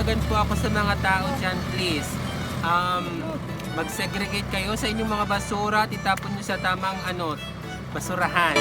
nananawagan po ako sa mga tao dyan, please. Um, mag-segregate kayo sa inyong mga basura at itapon nyo sa tamang ano, basurahan.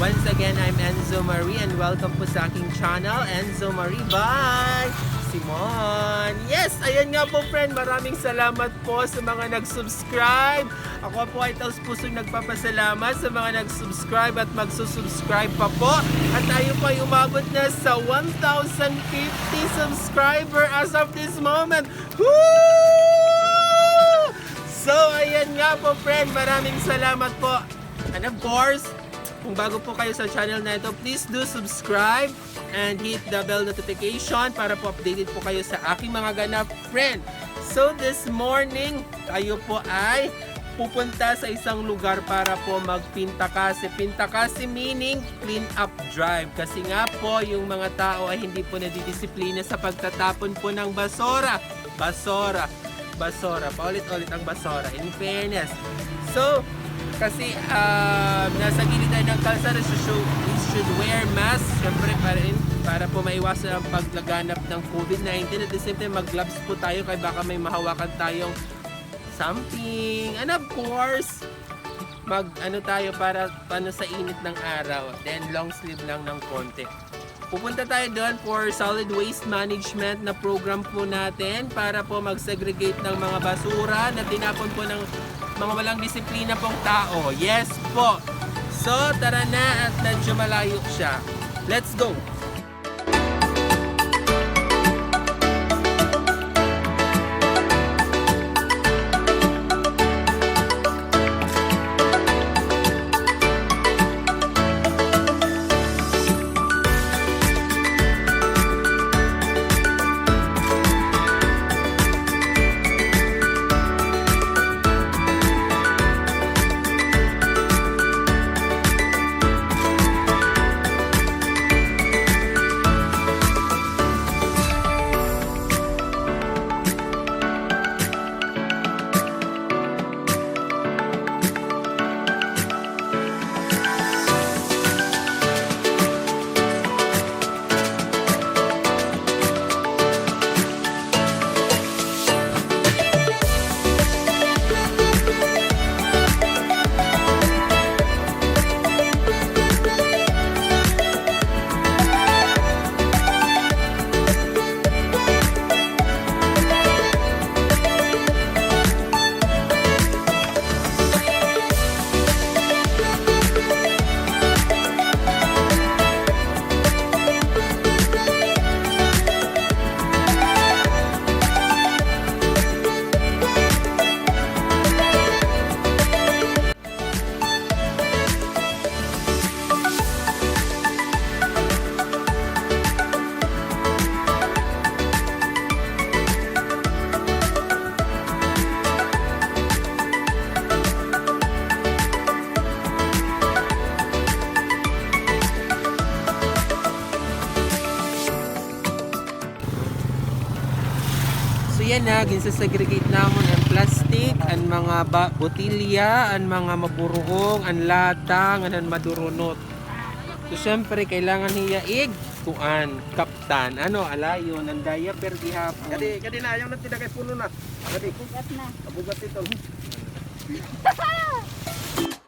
Once again, I'm Enzo Marie and welcome po sa aking channel, Enzo Marie by Simon. Yes, ayan nga po friend, maraming salamat po sa mga nag-subscribe. Ako po ay taos puso nagpapasalamat sa mga nag-subscribe at magsusubscribe pa po. At tayo po ay umabot na sa 1,050 subscriber as of this moment. Woo! So, ayan nga po friend, maraming salamat po. And of course, kung bago po kayo sa channel na ito, please do subscribe and hit the bell notification para po updated po kayo sa aking mga ganap friend. So, this morning, tayo po ay pupunta sa isang lugar para po magpinta kasi. Pinta kasi meaning clean up drive. Kasi nga po, yung mga tao ay hindi po nadidisiplina sa pagtatapon po ng basura. Basura basura. Paulit-ulit ang basura. In fairness. So, kasi um, nasa gilid tayo ng kalsada, so should, we should wear mask. Siyempre, para, rin, para po maiwasan ang paglaganap ng COVID-19. At the same time, mag-gloves po tayo kaya baka may mahawakan tayong something. And of course, mag ano tayo para paano sa init ng araw. Then long sleeve lang ng konti. Pupunta tayo doon for solid waste management na program po natin para po mag-segregate ng mga basura na tinapon po ng mga walang disiplina pong tao. Yes po. So, tara na at medyo malayo siya. Let's go! So yan na, ginsasegregate namon ang plastic, ang mga ba- botilya, ang mga maburuong, ang lata, ang madurunot. So syempre, kailangan niya ig kuan, kaptan. Ano, alayon, ang diaper gihapon. Kadi kadi na ayaw na tinagay puno na. Kadi Bugat na. abugat ito.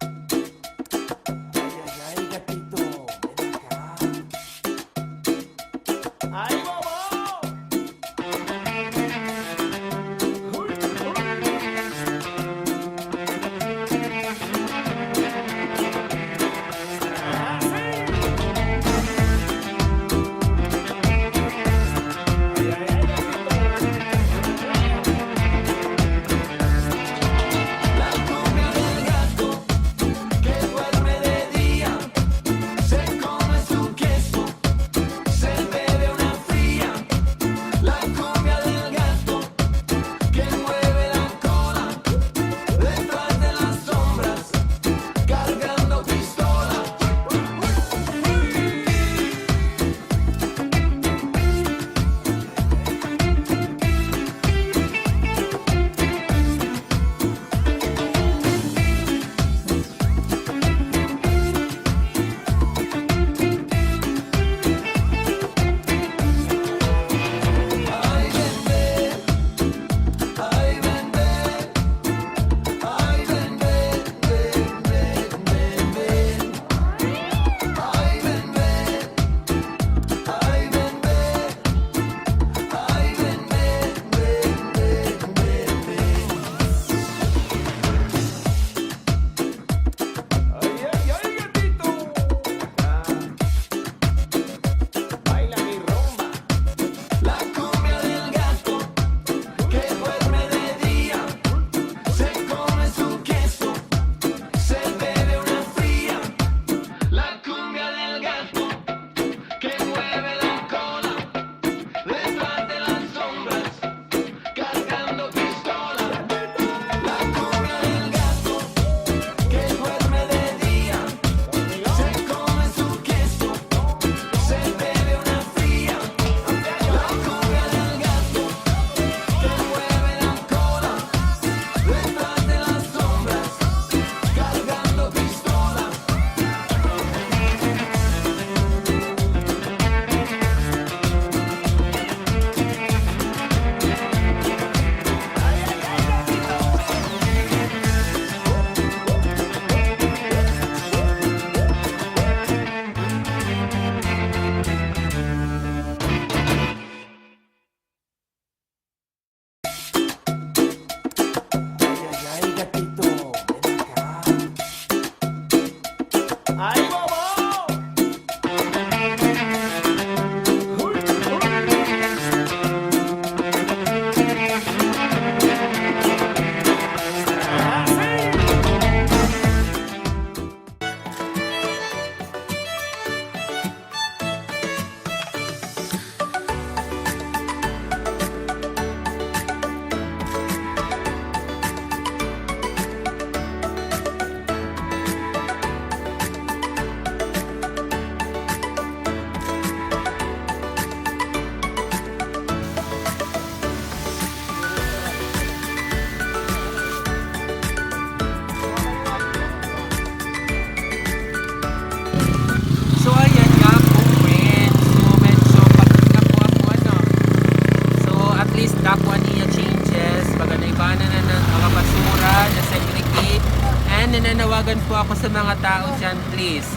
ko sa mga tao dyan, please.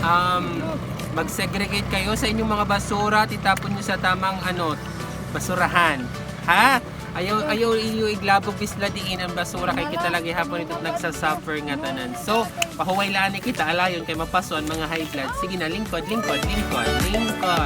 Um, mag-segregate kayo sa inyong mga basura, titapon nyo sa tamang ano, basurahan. Ha? Ayaw, ayaw iyo iglabog bisla diin ang basura kay kita lagi hapon ito nagsasuffer nga tanan. So, pahuwaylaan ni kita alayon kay mapason mga high blood. Sige na, lingkod, lingkod, lingkod. Lingkod.